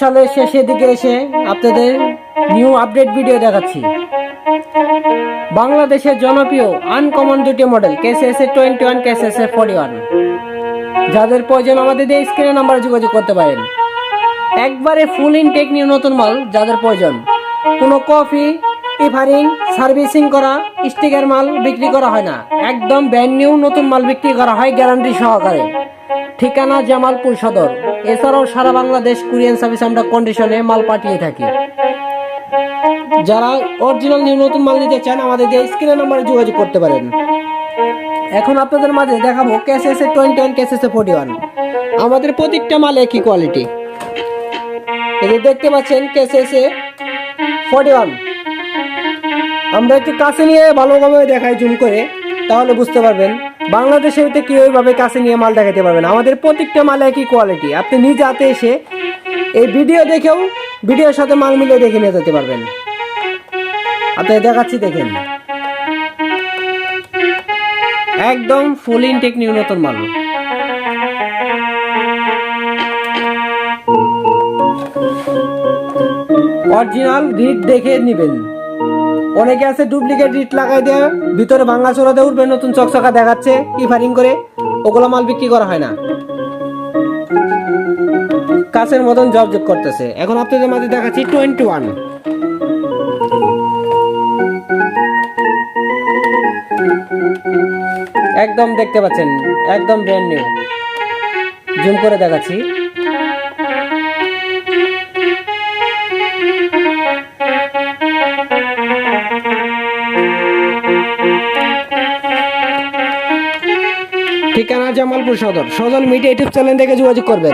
সালের শেষের দিকে এসে আপনাদের নিউ আপডেট ভিডিও দেখাচ্ছি। বাংলাদেশের জনপ্রিয় আনকমন দুটি model KSS A twenty one KSS A forty one যাদের প্রয়োজন আমাদের এই স্ক্রিনে নাম্বারে যোগাযোগ করতে পারেন। একবারে ফুল ইনটেক নিয়ে নতুন মাল যাদের প্রয়োজন। কোনো কফি ইফারিং সার্ভিসিং করা স্টিকার মাল বিক্রি করা হয় না। একদম ব্র্যান্ড নিউ নতুন মাল বিক্রি করা হয় গ্যারান্টি সহকারে। ঠিকানা জামালপুর সদর। এছাড়াও সারা বাংলাদেশ কুরিয়ান সার্ভিস আমরা কন্ডিশনে মাল পাঠিয়ে থাকি। যারা অরিজিনাল নিউ নতুন মাল নিতে চান আমাদের যে স্ক্রিনের নাম্বারে যোগাযোগ করতে পারেন। এখন আপনাদের মাঝে দেখাবো A twenty one A forty one আমাদের প্রত্যেকটা মাল একই কোয়ালিটি এই দেখতে পাচ্ছেন এ ফোর্টি ওয়ান আমরা একটু কাছে নিয়ে ভালোভাবে দেখাই জুম করে, তাহলে বুঝতে পারবেন। বাংলাদেশে হইতে কেউ ওইভাবে কাছে নিয়ে মাল দেখাতে পারবেন আমাদের প্রত্যেকটা মাল একই কোয়ালিটি আপনি নিজ হাতে এসে এই ভিডিও দেখেও ভিডিওর সাথে মাল মিলিয়ে দেখে নিয়ে যেতে পারবেন। আপনি দেখাচ্ছি, দেখেন। একদম ফুল ইনটেক নিউ নতুন মাল। অরিজিনাল রিট দেখে নেবেন। অনেকে আছে ডুপ্লিকেট রিট লাগাই দেয় ভিতরে ভাঙা চোরা দিয়ে উঠবে, নতুন চকচকা দেখাচ্ছে ইফারিং করে, ওগুলো মাল বিক্রি করা হয় না। কাছের মতন জব জব করতেছে। এখন আপনাদের মাঝে দেখাচ্ছি টোয়েন্টি ওয়ান একদম দেখতে পাচ্ছেন, একদম ব্র্যান্ড নিউ জুম করে দেখাচ্ছি। ঠিকানা জামালপুর সদর। সজল মিডিয়া ইউটিউব চ্যানেল থেকে যোগাযোগ করবেন।